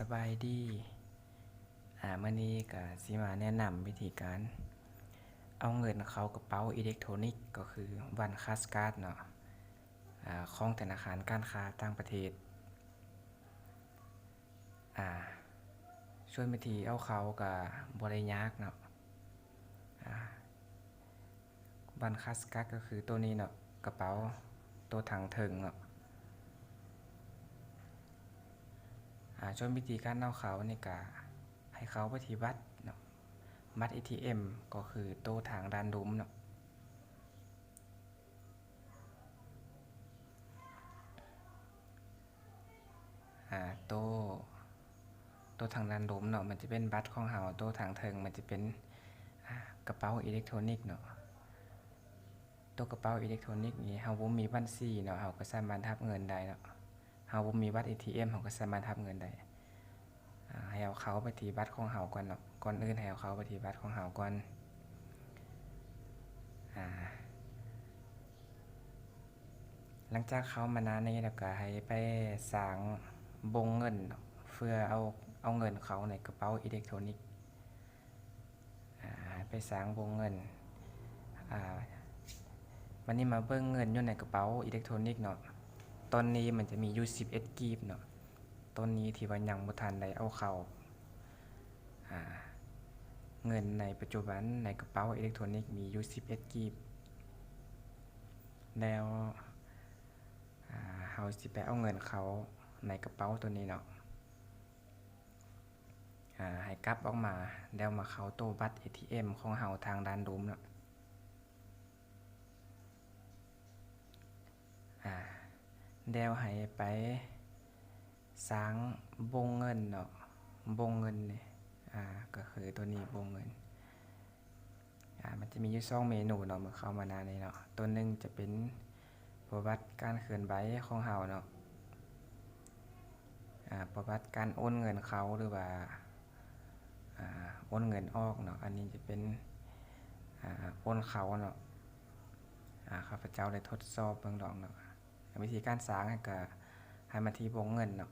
สบายดี อ่ามื่อนี้ก็สิมาแนะนำวิธีการ เอาเงินเข้ากระเป๋าอิเล็กทรอนิกส์ก็คือวันคาสการ์ดเนาะอ่าของธนาคารการค้าต่างประเทศ อ่า ช่วยวิธีเอาเขากับบริยากเนาะอ่าวันคาสการ์ดก็คือตัวนี้เนาะกระเป๋าตัวถังถึงเนาะาช่วยวิธีการเอาเขาในก็ให้เขาไปที่วัดเนาะบัตร ATM ก็คือโต้ทางด้านดุมเนาะโต้โต้ทางด้านดุมเนาะมันจะเป็นบัตรของเฮาโต้ทางเทิงมันจะเป็นกระเป๋าอิเล็กทรอนิกส์เนาะตัวกระเป๋าอิเล็กทรอนิกส์นี้เฮาบ่มีบัญชีเนาะเฮาก็สามารถรับเงินได้เนาะาบ่มีบัตร ATM เฮาก็สามารถรับเงินได้ให้เอาเขาไปที่บัตรของเฮาก่อนเนาะก่อนอื่นให้เอาเขาไปที่บัตรของเฮาก่อนอ่าหลังจากเขามานานนี้แล้วก็ให้ไปสร้างบงเงินเพื่อเอาเอาเงินเขาในกระเป๋าอิเล็กทรอนิกส์ไปสร้างบงเงินวันนี้มาเบิ่งเงินอยู่ในกระเป๋าอิเล็กทรอนิกส์เนาะ ตอนนี้มันจะมีอยู่11กีบเนาะตอนนี้ที่ว่ายังบ่ทันได้เอาเข้าอ่าเงินในปัจจุบันในกระเป๋าอิเล็กทรอนิกส์มีอยู่11กีบ แล้วเฮาสิไปเอาเงินเขาในกระเป๋าตัวนี้เนาะอ่าให้กลับออกมาแล้วมาเข้าตู้บัตร ATM ของเฮาทางด้านดุมเนาะ เดวให้ไปสร้างวงเงินเนาะวงเงินเนี่ยอ่าก็คือตัวนี้วงเงินอ่ามันจะมีอยู่สองเมนูเนาะเมื่อเข้ามานานี้เนาะตัวหนึ่งจะเป็นประวัติการเคลื่อนไหวของเฮาเนาะอ่าประวัติการโอนเงินเขาหรือว่าอ่าโอนเงินออกเนาะอันนี้จะเป็นอ่าโอนเขาเนาะอ่าข้าพเจ้าได้ทดสอบเบิ่งดอกเนาะ วิธีการสร้างก็ให้มาที่วงเงินเนาะ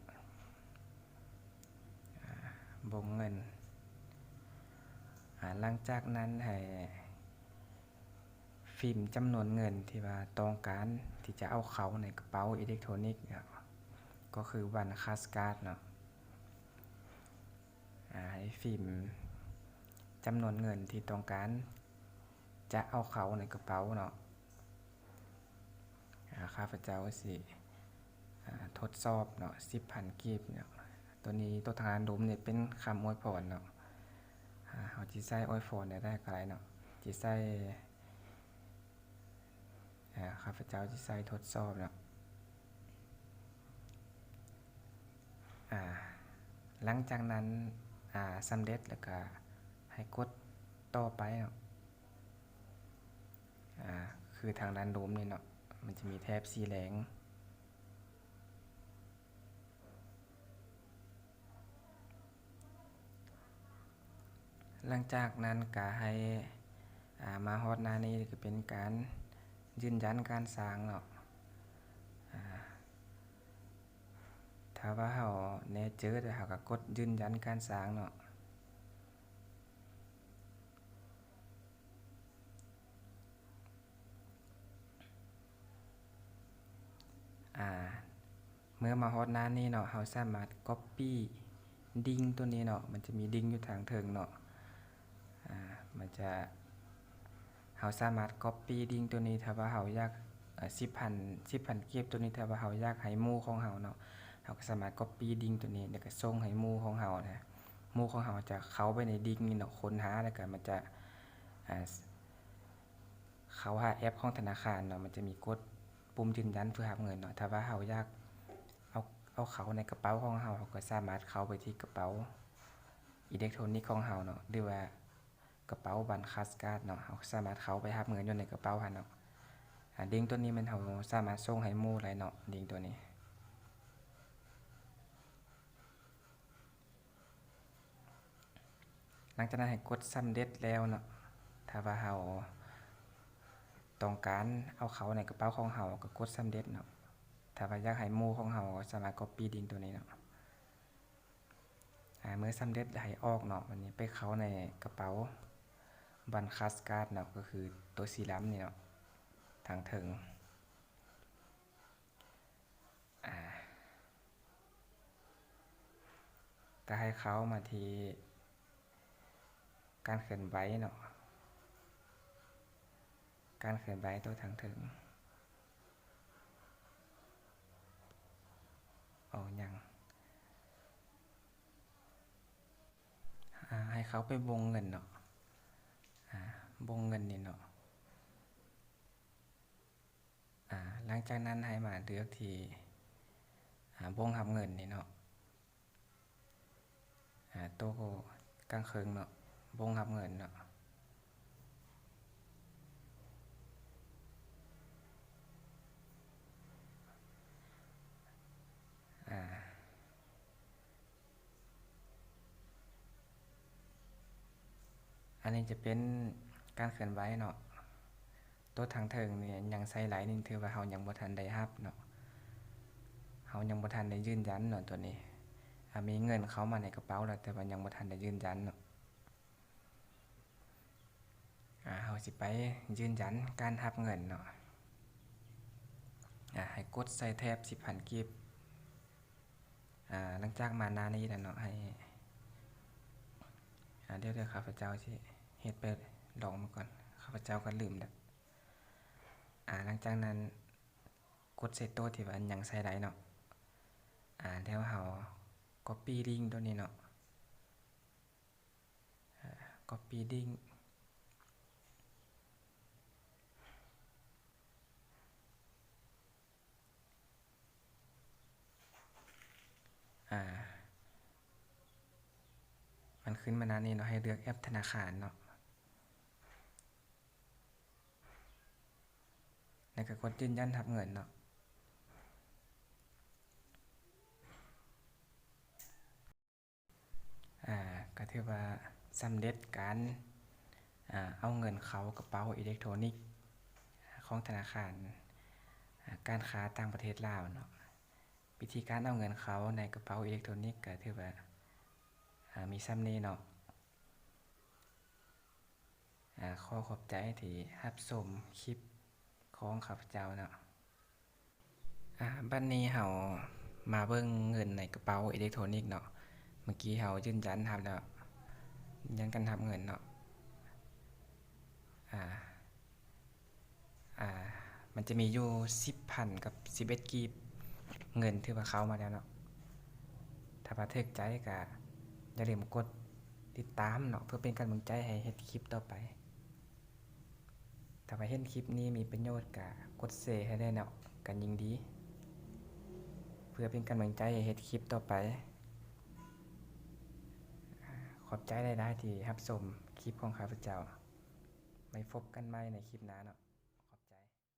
วงเงินหลังจากนั้นให้ฟิล์มจำนวนเงินที่ว่าต้องการที่จะเอาเขาในกระเป๋าอิเล็กทรอนิกส์เนาะก็คือวันคาสการ์ดเนาะให้ฟิล์มจำนวนเงินที่ต้องการจะเอาเขาในกระเป๋าเนาะ ข้าพเจ้าสิทดสอบเนาะสิบพันกีบเนาะตัวนี้ตัวทางานดุมเนี่ยเป็นคำอวยพรเนาะเขาจีใส่อวยพรได้ได้กไรเนาะจีใส่อ่าข้าพเจ้าจีใส่ทดสอบเนาะหลังจากนั้นสำเร็จแล้วก็ให้กดต่อไปเนาะคือทางด้านดุมนี่ยเนาะ มันจะมีแถบสีแหลง หลังจากนั้นก็ให้ามาฮอดหน้านี้ก็เป็นการยืนยันการสร้างเนาะถ้าว่าเฮาแน่เจอแต่เฮาก็กดยืนยันการสร้างเนาะ อ่าเมื่อมาฮอดหน้านี้เนาะเฮาสามารถ copy ดิงตัวนี้เนาะมันจะมีดิงอยู่ทางเทิงเนาะอ่ามันจะเฮาสามารถ copy ดิงตัวนี้ถ้าว่าเฮาอยากเอ่อ10,000 10,000เก็บตัวนี้ถ้าว่าเฮาอยากให้หมู่ของเฮาเนาะเฮาก็สามารถ copy ดิงตัวนี้แล้วก็ส่งให้หมู่ของเฮานะหมู่ของเฮาจะเข้าไปในดิงนี้เนาะค้นหาแล้วก็มันจะเข้าหาแอปของธนาคารเนาะมันจะมีกด ปุ่มยืนยันเพื่อรับเงินเนาะถ้าว่าเฮาอยากเอาเอาเขาในกระเป๋าของเฮาเราก็สามารถเข้าไปที่กระเป๋าอิเล็กทรอนิกส์ของเฮาเนาะหรือว่ากระเป๋าบัตรคาสการ์ดเนาะเฮาสามารถเข้าไปรับเงินอยู่ในกระเป๋าหันเนาะอ่าลิงตัวนี้มันเฮาสามารถส่งให้มู่ได้เนาะลิงตัวนี้หลังจากนั้นให้กดสำเร็จแล้วเนาะถ้าว่าเฮา ต้องการเอาเขาในกระเป๋าของเฮาก็กดสำเร็จเนาะถ้าว่าอยากให้หมู่ของเฮาสามารถ copy ลิงตัวนี้เนาะเมื่อสำเร็จให้ออกเนาะวันนี้ไปเขาในกระเป๋าบันคัสการ์ดเนาะก็คือตัวสีดำนี่เนาะทางถึงอ่าก็ให้เขามาที่การเคลื่อนไหวเนาะ การเคลื่อนไหวตัวทางถึงเอายังให้เขาไปวงเงินเนาะวงเงินนี่เนาะหลังจากนั้นให้มาเลือกที่วงหับเงินนี่เนาะอ่าโต๊ะกลางเคิงเนาะวงหับเงินเนาะ อันนี้จะเป็นการเคลื่อนไหวเนาะตัวทางเทิงเนี่ยยังใส่หลายนึงถือว่าเฮายังบ่ทันได้รับเนาะเฮายังบ่ทันได้ยืนยันเนาะตัวนี้อมีเงินเข้ามาในกระเป๋าแล้วแต่ว่ายังบ่ทันได้ยืนยันเนาะอ่าเฮาสิไปยืนยันการรับเงินเนาะอ่าให้กดใส่แท็บ10,000กิฟต์อ่าหลังจากมาหน้านี้แล้วเนาะให้ เดี๋ยวเดี๋ยวข้าพเจ้าที่เฮ็ดไปลองมาก่อน ข้าพเจ้าก็ลืมดับอ่าหลังจากนั้นกดเส่โต๊ะที่ว่าอันยังใส่ได้เนาะอ่าแล้วเฮา copy link ตัวนี้เนาะอ่า copy link มันขึ้นมาหน้านี้เนาะให้เลือกแอปธนาคารเนาะแล้วก็กดยืนยันรับเงินเนาะอ่าก็ถือว่าสำเร็จการอ่าเอาเงินเขากระเป๋าอิเล็กทรอนิกส์ของธนาคาร การค้าต่างประเทศลาวเนาะวิธีการเอาเงินเขาในกระเป๋าอิเล็กทรอนิกส์ก็ถือว่า มีซ้ำนี้เนาะขอขอบใจที่รับชมคลิปของข้าพเจ้าเนาะอ่าบัดนี้เฮามาเบิ่งเงินในกระเป๋าอิเล็กทรอนิกส์เนาะ เมื่อกี้เฮายืนยันรับแล้วยันกันรับเงินเนาะ อ่า อ่า มันจะมีอยู่10,000กับ11กีบเงินที่ว่าเข้ามาแล้วเนาะ ถ้าว่าถึกใจก็ อย่าลืมกดติดตามเนาะเพื่อเป็นกำลังใจให้เฮ็ดคลิปต่อไป ถ้าว่าเห็นคลิปนี้มีประโยชน์ก็กดแชร์ให้ได้เนาะกันยิ่งดี เพื่อเป็นกำลังใจให้เฮ็ดคลิปต่อไป ขอบใจหลายๆที่รับชมคลิปของข้าพเจ้าไว้พบกันใหม่ในคลิปหน้าเนาะ